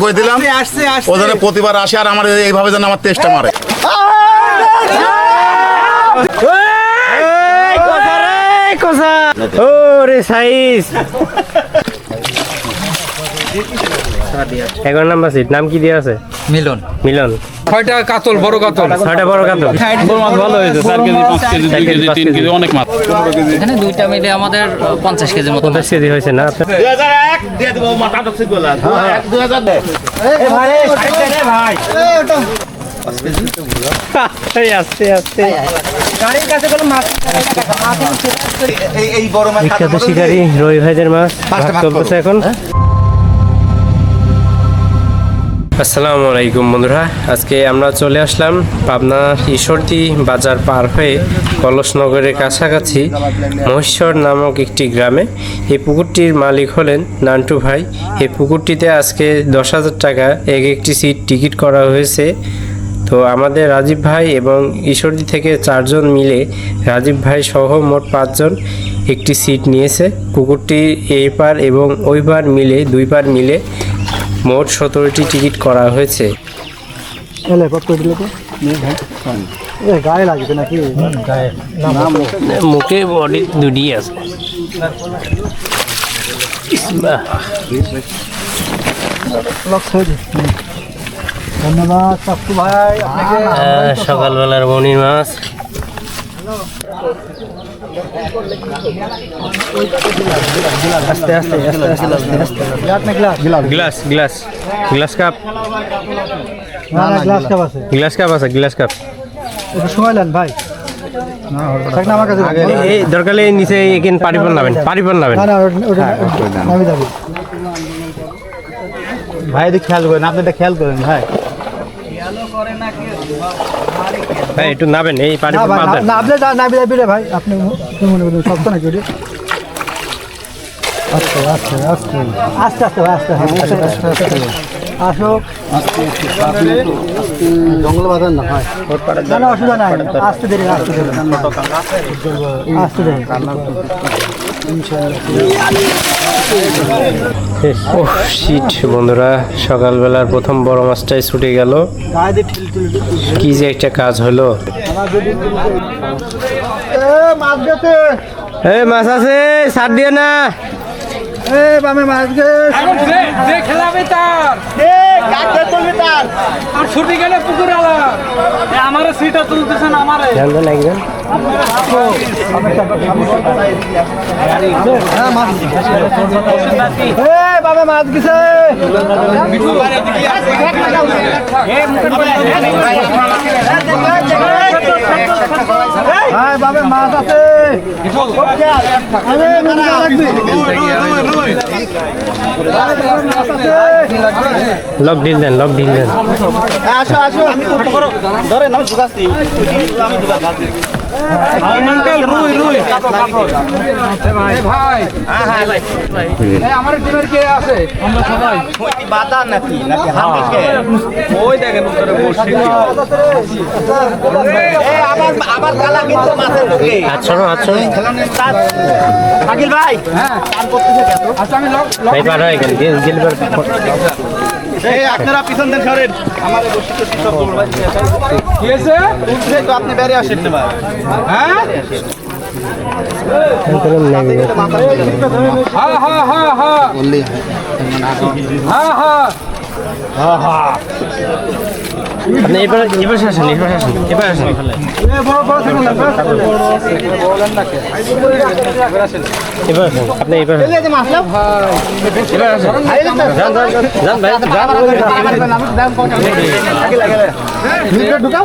কই দিলাম? ও যেন প্রতিবার আসে আর আমার এইভাবে যেন আমার তেষ্টা মারে। ওরে সাইজ এগারো নাম্বার সিট নাম কি দিয়ে আছে? মিলন। মিলন। ছয়টা কাতল বড় কাতল। ছয়টা বড় কাতল। ভালো হয়েছে। চার কেজি পাঁচ কেজি দুই কেজি তিন কেজি। অনেক মাছ। এখানে দুইটা মিলে আমাদের পঞ্চাশ কেজির মতো পঞ্চাশ কেজি হয়েছে না? দুই হাজার এক। দিয়ে দেবো মাথা ঢুকছে গোলা। দুই হাজার দেয় এই আস্তে আস্তে এই এই বড় মাছ বিখ্যাত শিকারী রবি ভাইদের মাছ। চলতেছে এখন। আসসালামু আলাইকুম বন্ধুরা। আজকে আমরা চলে আসলাম পাবনা ঈশ্বরদী বাজার পার হয়ে কলসনগরের কাছাকাছি মহেশ্বর নামক একটি গ্রামে। এই পুকুরটির মালিক হলেন নান্টু ভাই। এই পুকুরটিতে আজকে দশ হাজার টাকা এক একটি সিট টিকিট করা হয়েছে। তো আমাদের রাজীব ভাই এবং ঈশ্বরদী থেকে চারজন মিলে রাজীব ভাই সহ মোট পাঁচজন একটি সিট নিয়েছে। পুকুরটি এই পার এবং ওই পার মিলে দুই পার মিলে মোট সতেরোটি টিকিট করা হয়েছে। মুখে বডি দুটি আছে। ধন্যবাদ ভাই সকালবেলার বনির মাছ। আস্তে আস্তে আস্তে আস্তে আস্তে গ্লাস গ্লাস? Glass cup. না না গ্লাস কাপ আছে। গ্লাস কাপ আছে গ্লাস কাপ। একটু সময় নেন ভাই। দরকার নিচে এখানে পারিপন নাবেন পারিপন নাবেন। যাব। ভাই খেয়াল করেন আপনি এটা খেয়াল করেন ভাই। নাবেন এই না ভাই বাদ দেন না আপনি না না বিদায় বিদায় ভাই আপনি মনে করেন সব তো নাকি ওটা আস্তে আস্তে আস্তে। আস্তে আস্তে আস্তে আস্তে আস্তে আসো জঙ্গল বাঁধান না হয় অসুবিধা নাই। আস্তে দেরি আস্তে দেরি। আস্তে দেরি। ও শীত বন্ধুরা সকালবেলার প্রথম বড় মাছটাই ছুটে গেল। কি যে একটা কাজ হলো। এ মাছ এ মাছ আছে ছাড় দিয়ে না। এ বামে মাছ গেছে যে খেলাবে তার। এ কাকে চলবে তার? আর ছুটি গেলে পুকুর আলা। আমার সিটটা তুলতেছেন আমার। ধ্যান দেন একজন। হ্যাঁ মাছ বামে মাছ গেছে। হ্যাঁ বামে মাছ আছে। লক ঢিল দেন লক ঢিল দেন আসো আসো। আমি ঢুকাচ্ছি। রুই রুই। ভাই এই আমার টিমের কে আছে আমরা সবাই বাতা নাকি নাকি হাতে ওই দেখেন উপরে বসে আমার আমার গালা কিন্তু মাথায় ঢুকে আচ্ছা আচ্ছা শাকিল ভাই আচ্ছা আমি লক ভাই পার হয়ে গেল। গেল গেল এই আপনারা পিছন দেন সরেন। আমার তো সব কি আছে তো আপনি বেরে আসেন না হ্যাঁ? হ্যাঁ হ্যাঁ হ্যাঁ হ্যাঁ। হ্যাঁ হ্যাঁ হ্যাঁ। আপনি এবার এবার আসেন এবার আসেন এবার আসেন বড় বড় থাকুন এবার আসেন আপনি এবার এবার আসেন যান যান ভাই যান ঢুকাও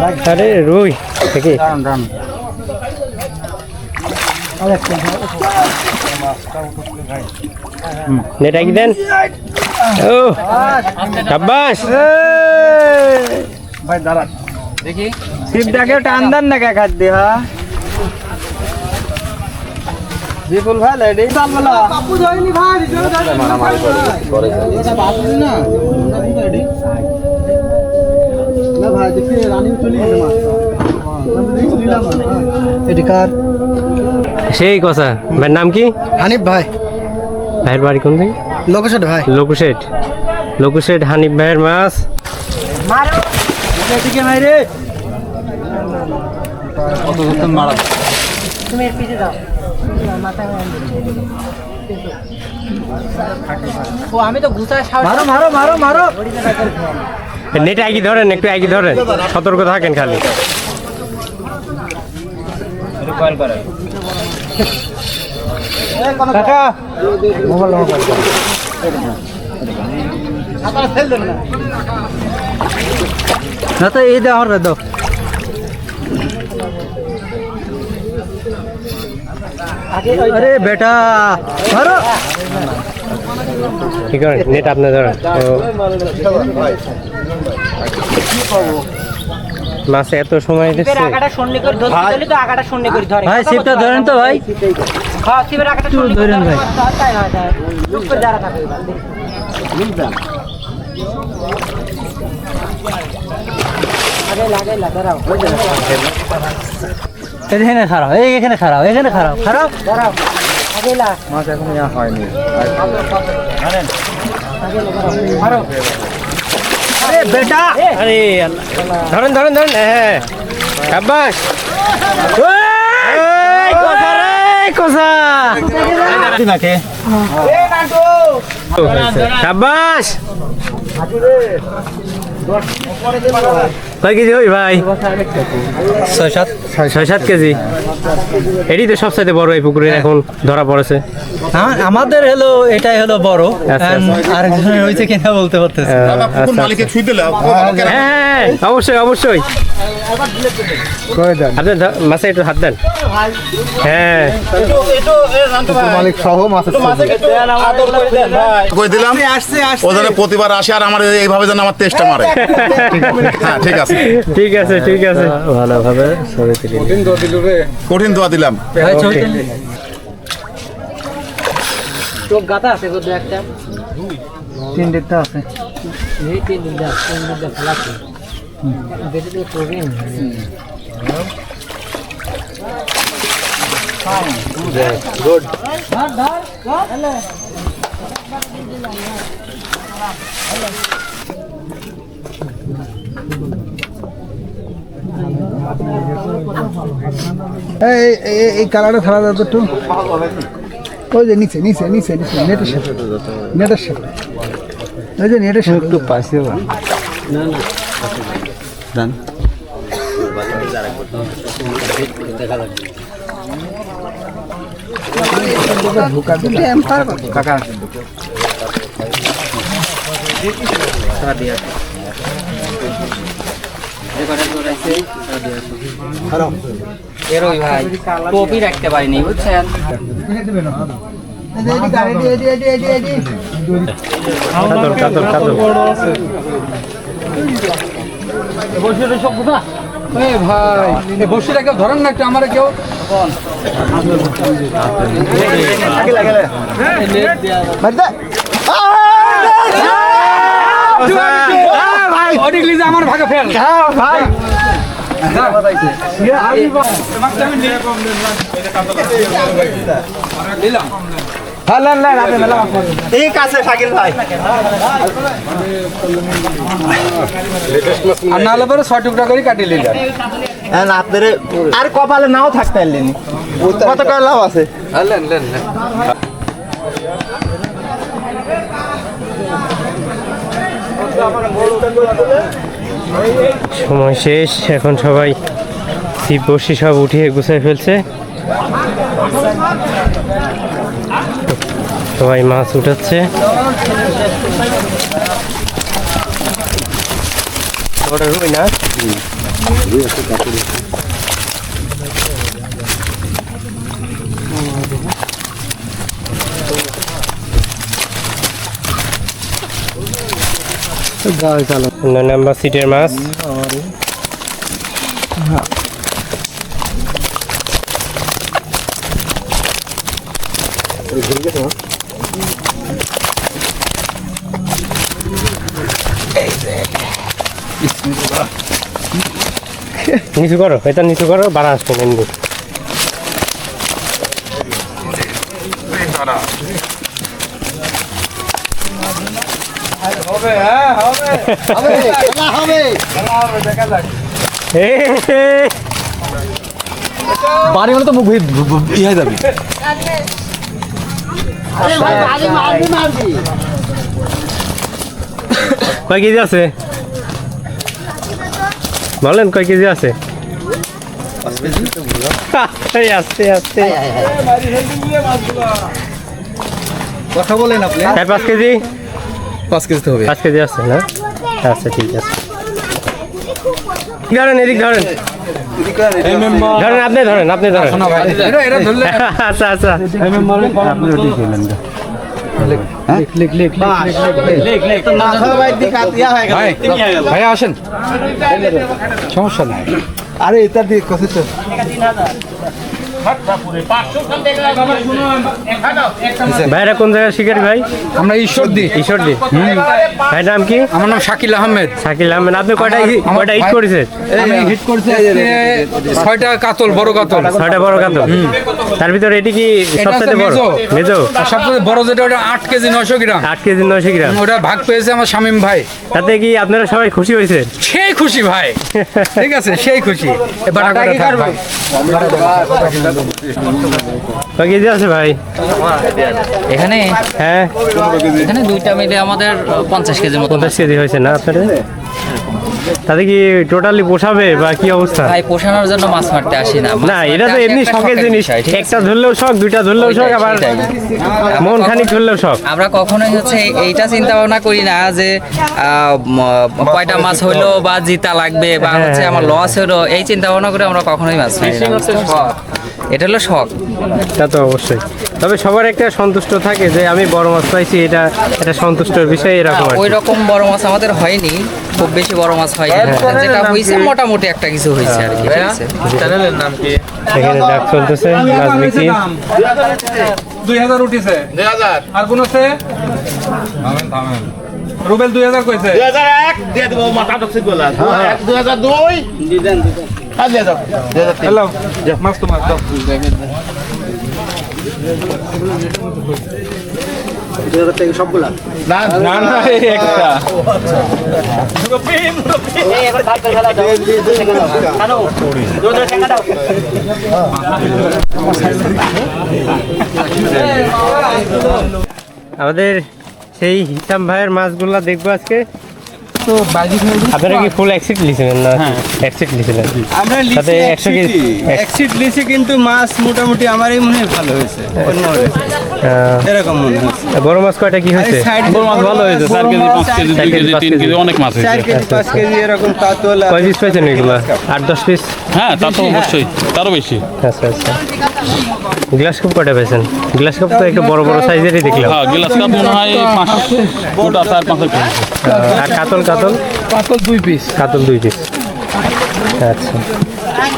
আজ আরে রুই দেখি। নেটা কি দেন। ও সাব্বাস। দেখি। শিবটাকে টান দেন না কাকার দেহা বিপুল ভাই লেডি বাপু যায়নি ভাই না ভাই দেখি রানিং চলে এটি কার? সেই কথা ভাইয়ের নাম কি? হানিফ ভাই। ভাইয়ের বাড়ি কোন দিকে? লোকেশন ভাই। লকুশেট লকুশেট হানিফ ভাইয়ের মাছ। এদিকে ভাই রে। ও আমি তো ঘুষায় সার মারো মারো মারো মারো। নেট আগে ধরেন একটু আগে ধরেন। সতর্ক থাকেন খালি। Mobile mobile. না তো এই দাও রে দাও আরে বেটা মারো কি করেন? নেট আপনি ধরেন। মাছে এত সময় দিচ্ছে। আগাটা শূন্য করে ধরতে তো আগাটা শূন্য করে ধরে। ভাই শিবটা ধরেন তো ভাই। হ্যাঁ শিবের আগাটা শূন্য ধরেন ভাই। ধরে, তাই হয় তাই। লুক করে দাঁড়া থাকবে আগে লাগে লাগে দাঁড়াও। এখানে খারাপ, এই এখানে খারাপ এখানে খারাপ খারাপ। মাছ এখন বেটা! আরে। ধরেন ধরেন ধরেন হ্যাঁ সাব্বাস। কয় কেজি হই ভাই? ছয় সাত। ছয় সাত কেজি। এটি তো সবসাইতে বড় এই পুকুরে এখন ধরা পড়েছে। হ্যাঁ আমাদের হলো এটাই হলো বড়। আরেকজনের হয়েছে কিনা বলতে পারতেছি। হ্যাঁ অবশ্যই অবশ্যই। আপনি মাছে একটু হাত দেন। হ্যাঁ। মালিক সহ মাছের কই দিলাম? প্রতিবার আসে আর আমার এইভাবে যেন আমার তেষ্টা মারে। হ্যাঁ ঠিক আছে। ঠিক আছে ঠিক আছে। ভালোভাবে ছবি তুলি কঠিন দোয়া দিলাম। ভাই ছবি তুলি। চোখ গাতা আছে গো একটা? তিন দিকটা আছে। এই তিন দেখ তিন দিন দেখ লাগবে বেশি দিয়ে প্রবলেম এই এই- এই কালারটা ছাড়া দাও তো একটু। ওই যে নিচে নিচে নিচে নিচে নেটের সাথে। নেটের সাথে। ওই যে নেটের সাথে। একটু পাশে কাকা এরই ভাই টপি রাখতে পারিনি বুঝছেন? ভাই বসিটা কেউ ধরেন না একটু আমার কেউ? অনেক লিজে আমার ভাগে ফেল। ভাই। ঠিক আছে শাকিল ভাই। আর নাহলে পরে ছয় টুকরা করে কাটিয়ে নিলেন আপনার আর কপালে নাও থাকতে পারলেন কত টাকা লাভ আছে? লেন লেন সময় শেষ এখন সবাই ছিপ বসি সব উঠিয়ে গুছিয়ে ফেলছে। সবাই মাছ উঠাচ্ছে। রুই না? সিটের মাছ। নিচু করো এটা নিচু করো বাড়া আসবে না এমনি। এ, এ, বাড়ি হলে তো মুখ ইয়ে যাবে। কয় কেজি আছে? বলেন কয় কেজি আছে? এই আস্তে আস্তে কথা বলেন আপনি। চার পাঁচ কেজি। পাঁচ কেজি হবে। পাঁচ কেজি আছে না? আচ্ছা ঠিক আছে। ধরেন এদিক ধরেন। ধরেন আপনি ধরেন আপনি ধরেন। আচ্ছা আচ্ছা। ভাইয়া আসেন। সমস্যা নাই। আরে এটা দিয়ে কথা তো। ভাইরা কোন জায়গায় শিকারি ভাই? আমরা ঈশ্বর দিই ঈশ্বর দি ভাই নাম কি? আমার নাম শাকিল আহমেদ। শাকিল আহমেদ। আপনি কয়টা কয়টা হিট করছি? ছয়টা কাতল বড় কাতল। ছয়টা বড় কাতল। তার ভিতরে এটি কি সবচেয়ে বড়? মেজো। সবথেকে বড় যেটা ওটা আট কেজি নয়শো গ্রাম। আট কেজি নয়শো গ্রাম। ওটা ভাগ পেয়েছে আমার শামিম ভাই। তাতে কি আপনারা সবাই খুশি হয়েছে সেই খুশি ভাই। ঠিক আছে সেই খুশি। কেজি আছে ভাই? এখানে? হ্যাঁ। এখানে দুইটা মিলে আমাদের পঞ্চাশ কেজির মতো পঞ্চাশ কেজি হয়েছে না আপনাদের? তাতে কি টোটালি পোষাবে বা কি অবস্থা? ভাই পোষানোর জন্য মাছ মারতে আসি না। না এটা তো এমনি শখের জিনিস? একটা ধরলেও শখ দুইটা ধরলেও শখ আবার মন খানিক ধরলেও শখ। আমরা কখনোই হচ্ছে এইটা চিন্তা ভাবনা করি না যে কয়টা মাছ হইল বা জিতা লাগবে বা হ্যাঁ, হচ্ছে আমার হ্যাঁ। লস হলো এই চিন্তা ভাবনা করে আমরা কখনোই মাছ মারি না। এটা হলো শখ। তা তো অবশ্যই। তবে সবার একটা সন্তুষ্ট থাকে যে আমি বড় মাছ পাইছি এটা এটা সন্তুষ্টর বিষয় এরকম ওই রকম বড় মাছ আমাদের হয়নি খুব বেশি বড় মাছ হয়নি যেটা হয়েছে মোটামুটি একটা কিছু হয়েছে আর কি চ্যানেলের নাম আছে এখানে ডাক চলতেছে মাছ দুই হাজার উঠিছে। দুই হাজার। আর কোন আছে? রুবেল দুই হাজার কইছে। দুই হাজার এক দিয়ে দেবো মাথা টক্সি গোলা। এক দুই হাজার দুই। আর দিয়ে দাও দুই এই আমাদের সেই হিসাম ভাইয়ের মাছগুলা দেখব আজকে। তো বাজি আপনারা কি ফুল অ্যাক্সিড লিছিলেন না? অ্যাক্সিড লিছিলেন? আমরা তাতে লিচি একশো কেজি এক্সিট লিচি কিন্তু মাছ মোটামুটি আমারই মনে হয় ভালো হয়েছে। এরকম মনে হচ্ছে বড় মাছ কয়টা কি হয়েছে? সাইড ভালো হয়েছে। চার কেজি পাঁচ কেজি চার কেজি পাঁচ কেজি। অনেক মাছ চার কেজি পাঁচ কেজি এরকম কাতল কয় পিস পাইছেন এগুলা? আট দশ পিস হ্যাঁ তা তো অবশ্যই। তারও বেশি। আচ্ছা আচ্ছা। গ্লাস কাপ কয়টা পেয়েছেন গ্লাস কাপ তো একটু বড় বড় সাইজেরই দেখলাম। হ্যাঁ গিলাস কাপ মনে হয় পাঁচ পাঁচ আর কাতল কাতল? কাতল দুই পিস কাতল দুই পিস আচ্ছা।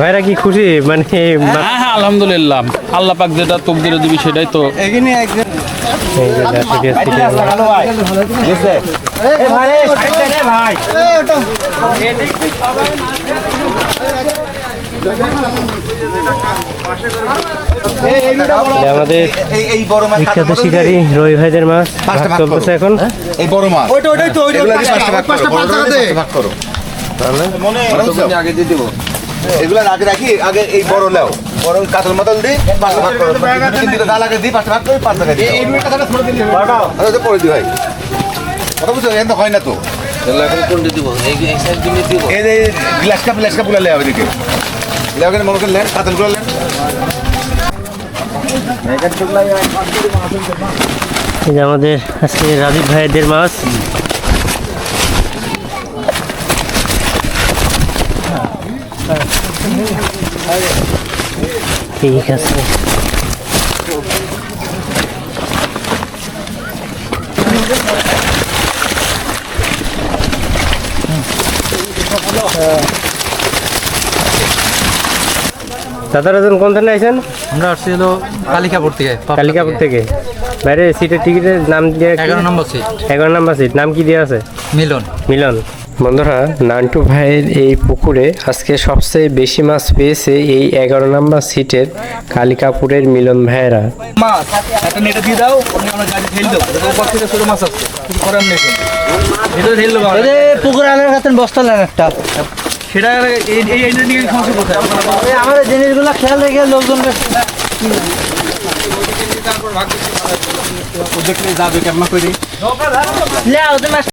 ভাইরা কি খুশি? মানে হ্যাঁ হ্যাঁ আলহামদুলিল্লাহ। আল্লাহ পাক যেটা তকদিরে দিবি সেটাই তো। এখানে একজন। এই আমাদের এই বিখ্যাত শিকারী রবি ভাইদের মাছ চলতেছে এখন। এই বড় মাছ ওইটা ওইটাই তো ওইটা পাঁচটা ভাগ করো। বড়গুলো ভাগ করো। মনে আগে দিয়ে দেবো। এগুলা আগে রাখি আগে এই বড় লেও বড় কাতল মাতল দিই পাঁচটা ভাগ করো। তিন ডাল আগে দিই পাঁচটা ভাগ করে পাঁচ টাকা দিই আচ্ছা পরে দিই ভাই। কথা বুঝছ? এখানে হয় না তো। এই যে গ্লাস কাপ গ্লাস কাপগুলো লে ওইদিকে লেওখানে মনে লেন? কাতলগুলো লেন? আমাদের আজকে রাজীব ভাইদের মাছ। ঠিক আছে দাদা রাজন কোন থেকে আইছেন? আমরা আসছি হলো কালিকাপুর থেকে কালিকাপুর থেকে। বাইরে সিটের টিকিটের নাম দিয়ে এগারো নম্বর সিট এগারো নাম্বার সিট নাম কি দেওয়া আছে? মিলন। মিলন। বন্ধুরা নান্টু ভাইয়ের এই পুকুরে আজকে সবচেয়ে বেশি মাছ পেয়েছে এই এগারো নাম্বার সিটের কালিকাপুরের মিলন ভাইয়েরা। আসছে কিছু। পুকুর বস্তা একটা। সেটা এই এই এইটা নিয়ে সমস্যা কোথায়? আমাদের জিনিসগুলো খেয়াল রেখে লোকজনকে যাবে কেমন করে?